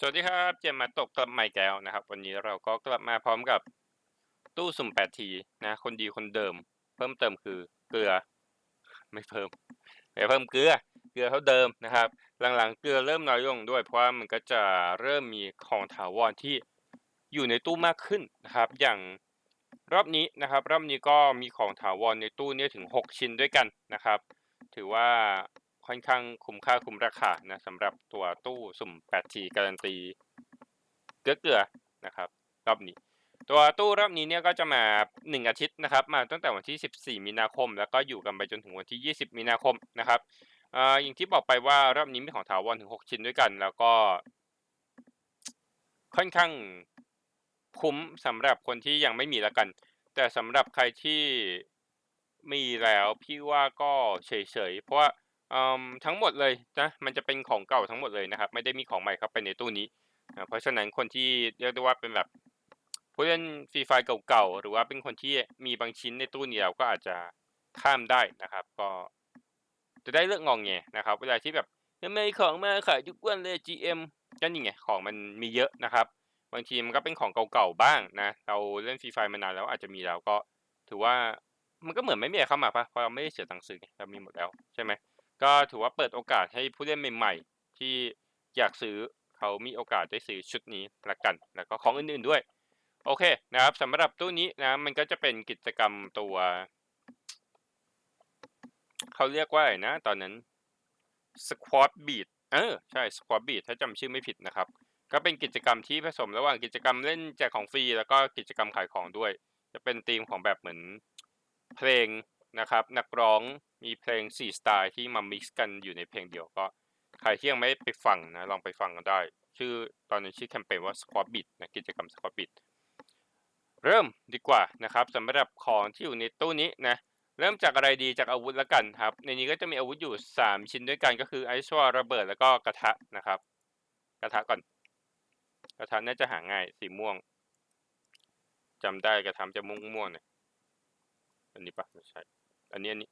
สวัสดีครับเจมมาตกกลับใหม่แก้วนะครับ วันนี้เราก็กลับมาพร้อมกับตู้สุ่มแปดทีนะ คนดีคนเดิม เพิ่มเติมคือเกลือ ไม่เพิ่มไม่เพิ่มเกลือ เกลือเท่าเดิมนะครับ หลังๆเกลือเริ่มน้อยลงด้วยเพราะว่ามันก็จะเริ่มมีของถาวรที่อยู่ในตู้มากขึ้นนะครับ อย่างรอบนี้นะครับ รอบนี้ก็มีของถาวรในตู้เนี้ถึง 6 ชิ้นด้วยกันนะครับ ถือว่า ค่อนข้างคุ้มค่าคุ้มราคานะสำหรับตัวตู้สุ่ม 8T การันตี เกลือๆนะครับ รอบนี้ ตัวตู้รอบนี้เนี่ยก็จะมา 1 อาทิตย์นะครับ มาตั้งแต่วันที่ 14 มีนาคม แล้วก็อยู่กันไปจนถึงวันที่ 20 มีนาคมนะครับอย่างที่บอกไปว่ารอบนี้มีของถาวรถึง 6 ชิ้นด้วยกัน แล้วก็ ค่อนข้างคุ้มสำหรับคนที่ยังไม่มีละกัน แต่สำหรับใครที่มีแล้วพี่ว่าก็เฉยๆ เพราะว่า อืมทั้งหมดเลยนะ มันจะเป็นของเก่าทั้งหมดเลยนะครับ ไม่ได้มีของใหม่เข้าไปในตู้นี้ อ่า เพราะฉะนั้นคนที่เรียกได้ว่าเป็นแบบ ผู้เล่นฟรีไฟเก่าๆ หรือว่าเป็นคนที่มีบางชิ้นในตู้นี้แล้วก็อาจจะข้ามได้นะครับ ก็จะได้เลือกงองแงนะครับ เวลาที่แบบไม่ของมาขายทุกวันเลย GM ก็นี่ไงของมันมีเยอะนะครับ บางทีมันก็เป็นของเก่าๆบ้างนะ เราเล่นฟรีไฟมานานแล้วอาจจะมีแล้วก็ ถือว่ามันก็เหมือนไม่มีอะไรเข้ามาปะเพราะเราไม่ได้เสียตังค์ซื้อไงเรามีหมดแล้วใช่ไหม ก็ถือว่าเปิดโอกาสให้ผู้เล่นใหม่ ๆ ที่อยากซื้อเขามีโอกาสได้ซื้อชุดนี้ละกัน แล้วก็ของอื่นๆด้วย โอเคนะครับสำหรับตู้นี้นะมันก็จะเป็นกิจกรรมตัว เขาเรียกว่าอะไรนะ ตอนนั้น Squad Beat เออใช่ Squad Beat ถ้าจำชื่อไม่ผิดนะครับ ก็เป็นกิจกรรมที่ผสมระหว่างกิจกรรมเล่นแจกของฟรี แล้วก็กิจกรรมขายของด้วย จะเป็นธีมของแบบเหมือนเพลงนะครับ นักร้อง มีเพลง 4 สไตล์ที่มา mix กันอยู่ในเพลงเดียวก็ใครที่ยังไม่ไปฟังนะลองไปฟังกันได้ ชื่อตอนนี้ชื่อแคมเปญว่า Squad Beat นะกิจกรรม Squad Beat เริ่มดีกว่านะครับสำหรับของที่อยู่ในตู้นี้นะเริ่มจากอะไรดีจากอาวุธแล้วกันครับ ในนี้ก็จะมีอาวุธอยู่ 3 ชิ้นด้วยกันก็คือไอซ์วอระเบิดแล้วก็กระทะนะครับ กระทะก่อน กระทะน่าจะหาง่ายสีม่วงจำได้กระทะจะม่วงม่วงๆเนี่ยอันนี้ปะไม่ใช่ อันนี้อันนี้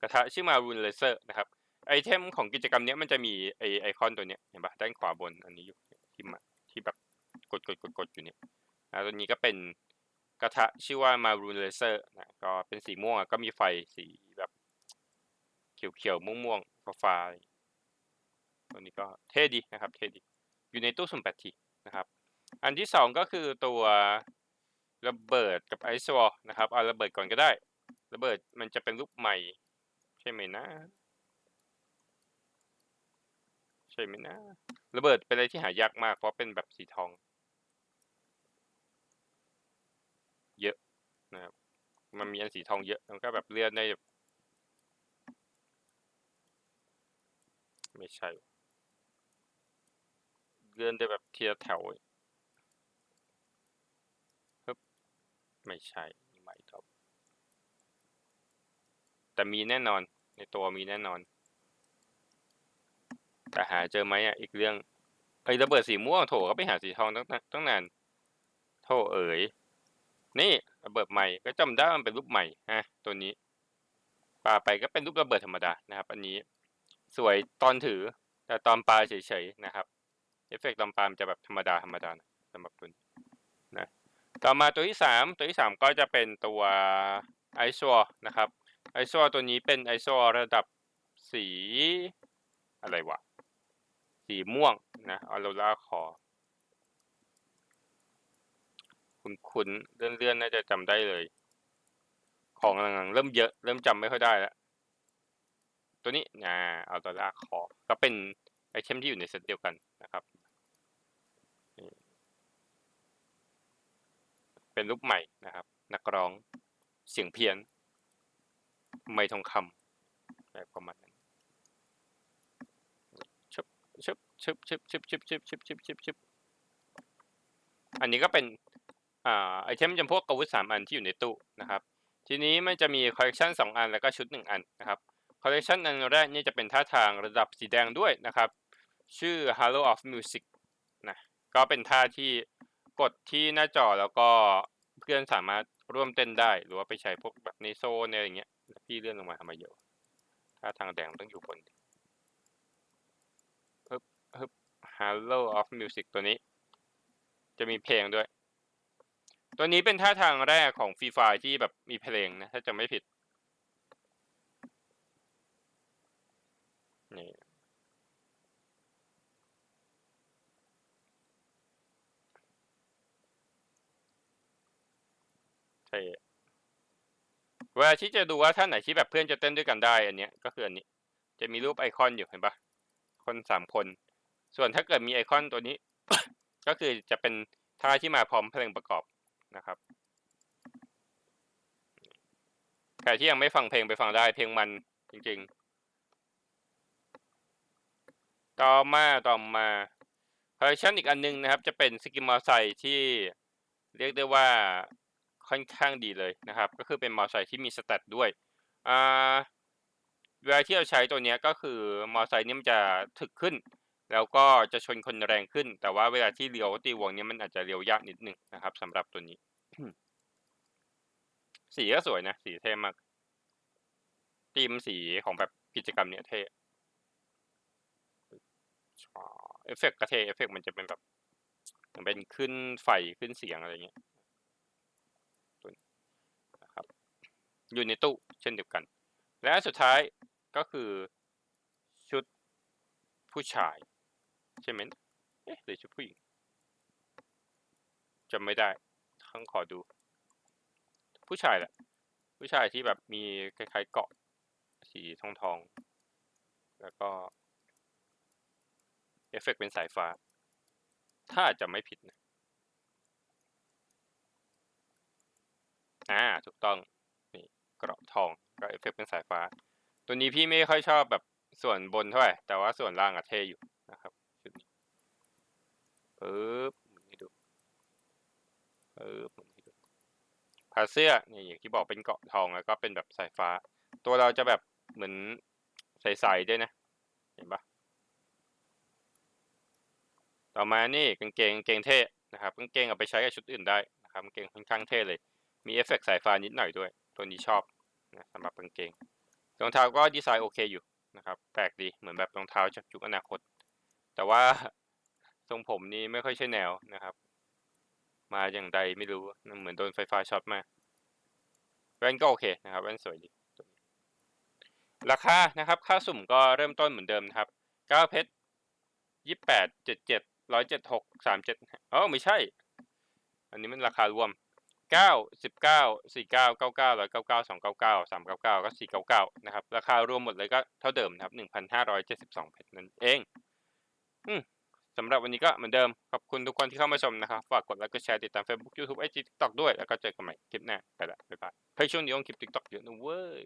กระทะชื่อมารูนเลเซอร์นะครับ ไอเทมของกิจกรรมเนี้ยมันจะมีไอไอคอนตัวเนี้ยเห็นปะด้านขวาบนอันนี้อยู่ที่มาที่แบบกดกดกดกดอยู่เนี่ยอ่าตัวนี้ก็เป็นกระทะชื่อว่ามารูนเลเซอร์นะก็เป็นสีม่วงก็มีไฟสีแบบเขียวเขียวม่วงม่วงๆฟ้าฟ้าๆตัวนี้ก็เท่ดีนะครับเท่ดีอยู่ในตู้สุ่มแปดทีนะครับ อันที่สองก็คือตัวระเบิดกับไอซ์วอลนะครับเอาระเบิดก่อนก็ได้ ระเบิดมันจะเป็นรูปใหม่ ใช่ไหมนะ ใช่ไหมนะ ระเบิดเป็นอะไรที่หายากมากเพราะเป็นแบบสีทอง เยอะนะครับมันมีอันสีทองเยอะมันก็แบบเลื่อนได้ ไม่ใช่ เลื่อนได้แบบเทีละแถวปึ๊บไม่ใช่นี่ใหม่ครับ แต่มีแน่นอน ในตัวมีแน่นอน แต่หาเจอไหมอะอีกเรื่องไอ้ระเบิดสีม่วงโถก็ไปหาสีทองตั้งนานตั้งนานโถเอ๋ยนี่ระเบิดใหม่ก็จำได้มันเป็นรูปใหม่ฮะตัวนี้ปาไปก็เป็นรูประเบิดธรรมดานะครับ อันนี้สวยตอนถือ แต่ตอนปาเฉยๆนะครับเอฟเฟกต์ตอนปามันจะแบบธรรมดาธรรมดานะสำหรับตัวนี้นะต่อมาตัวที่สามตัวที่สามก็จะเป็นตัวไอซัวนะครับ ไอซัวตัวนี้เป็นไอซัวระดับสีอะไรวะ สีม่วงนะออโรราคอคุณคุณเลื่อนเลื่อนๆน่าจะจำได้เลย ของหลังๆเริ่มเยอะ เริ่มจำไม่ค่อยได้แล้ว ตัวนี้นะอัลตราคอก็เป็นไอเทมที่อยู่ในเซตเดียวกันนะครับเป็นรูปใหม่นะครับ นักร้องเสียงเพี้ยน ไม่ทองคำแบบประมาณนั้นชึบชึบชึบชึบชึบชึบชึบชึบชึบชึบชึบอันนี้ก็เป็นอ่าไอเทมจำพวกอาวุธสามอันที่อยู่ในตู้นะครับ ทีนี้มันจะมีคอลเลกชันสองอันแล้วก็ชุดหนึ่งอันนะครับคอลเลกชันอันแรกนี่จะเป็นท่าทางระดับสีแดงด้วยนะครับ ชื่อ Halo of Music นะก็เป็นท่าที่กดที่หน้าจอแล้วก็เพื่อนสามารถร่วมเต้นได้ หรือว่าไปใช้พวกแบบในโซนอะไรอย่างเงี้ย พี่เลื่อนลงมาทำไมเยอะท่าทางแดงต้องอยู่บนปึ๊บ Hello of Music ตัวนี้ จะมีเพลงด้วย ตัวนี้เป็นท่าทางแรกของฟรีไฟที่แบบมีเพลงนะ ถ้าจะไม่ผิด นี่ใช่ เวลาที่จะดูว่าท่านไหนที่แบบเพื่อนจะเต้นด้วยกันได้อันเนี้ยก็คืออันนี้ จะมีรูปไอคอนอยู่เห็นปะคนสามคน ส่วนถ้าเกิดมีไอคอนตัวนี้ ก็คือจะเป็นท่าที่มาพร้อมเพลงประกอบนะครับใครที่ยังไม่ฟังเพลงไปฟังได้เพลงมันจริงๆ ต่อมาต่อมาคอลเลคชันอีกอันนึงนะครับ จะเป็นสกิมมอไซที่เรียกได้ว่า ค่อนข้างดีเลยนะครับ ก็คือเป็นมอไซค์ที่มีสแตทด้วยอ่าเวลาที่เราใช้ตัวนี้ก็คือมอไซค์นี่มันจะถึกขึ้น แล้วก็จะชนคนแรงขึ้น แต่ว่าเวลาที่เลี้ยวตีวงนี้มันอาจจะเลี้ยวยากนิดนึงนะครับสำหรับตัวนี้ สีก็สวยนะสีเท่มากธีมสีของแบบกิจกรรมเนี้ยเท่เอฟเฟกต์ก็เท่เอฟเฟกต์มันจะเป็นแบบเหมือนเป็นขึ้นไฟขึ้นเสียงอะไรเงี้ยตัวนี้นะครับ อยู่ในตู้เช่นเดียวกัน และสุดท้ายก็คือชุดผู้ชายใช่ไหมเอ๊ะหรือชุดผู้หญิงจำไม่ได้ต้องขอดู ผู้ชายแหละ ผู้ชายที่แบบมีคล้ายๆเกาะสีทองทอง แล้วก็ เอฟเฟกต์เป็นสายฟ้า ถ้าจะไม่ผิดนะ อ่า ถูกต้อง เกราะทองก็เอฟเฟกต์เป็นสายฟ้า ตัวนี้พี่ไม่ค่อยชอบแบบส่วนบนเท่าไหร่แต่ว่าส่วนล่างอะเท่อยู่นะครับชุดนี้ปึ๊บหมุนให้ดูปึ๊บหมุนให้ดูผ้าเสื้อนี่อย่างที่บอกเป็นเกราะทองแล้วก็เป็นแบบสายฟ้า ตัวเราจะแบบเหมือนใสๆด้วยนะ เห็นปะต่อมานี่กางเกงกางเกงเท่นะครับกางเกงเอาไปใช้กับชุดอื่นได้นะครับกางเกงค่อนข้างเท่เลย มีเอฟเฟกต์สายฟ้านิดหน่อยด้วย ตัวนี้ชอบนะสำหรับกางเกงรองเท้าก็ดีไซน์โอเคอยู่นะครับ แปลกดีเหมือนแบบรองเท้าจากยุคอนาคต แต่ว่าทรงผมนี้ไม่ค่อยใช่แนวนะครับ มาอย่างใดไม่รู้เหมือนโดนไฟฟ้าช็อตมากแว่นก็โอเคนะครับแว่นสวยดีราคานะครับ ค่าสุ่มก็เริ่มต้นเหมือนเดิมนะครับเก้าเพชรยี่แปดเจ็ดเจ็ดร้อยเจ็ดหกสามเจ็ดอ๋อไม่ใช่ อันนี้มันราคารวม เก้าสิบเก้าสี่เก้าเก้าเก้าร้อยเก้าเก้าสองเก้าเก้าสามเก้าเก้าก็สี่เก้าเก้านะครับ ราคารวมหมดเลยก็เท่าเดิมนะครับหนึ่งพันห้าร้อยเจ็ดสิบสองเพชรนั่นเอง อืมสำหรับวันนี้ก็เหมือนเดิม ขอบคุณทุกคนที่เข้ามาชมนะครับ ฝากกดไลค์กดแชร์ติดตาม Facebook YouTube IG TikTok ด้วย แล้วก็เจอกันใหม่คลิปหน้า ไปละบ๊ายบายเฮ้ยช่วงนี้ลงคลิป TikTok เยอะนะเว้ย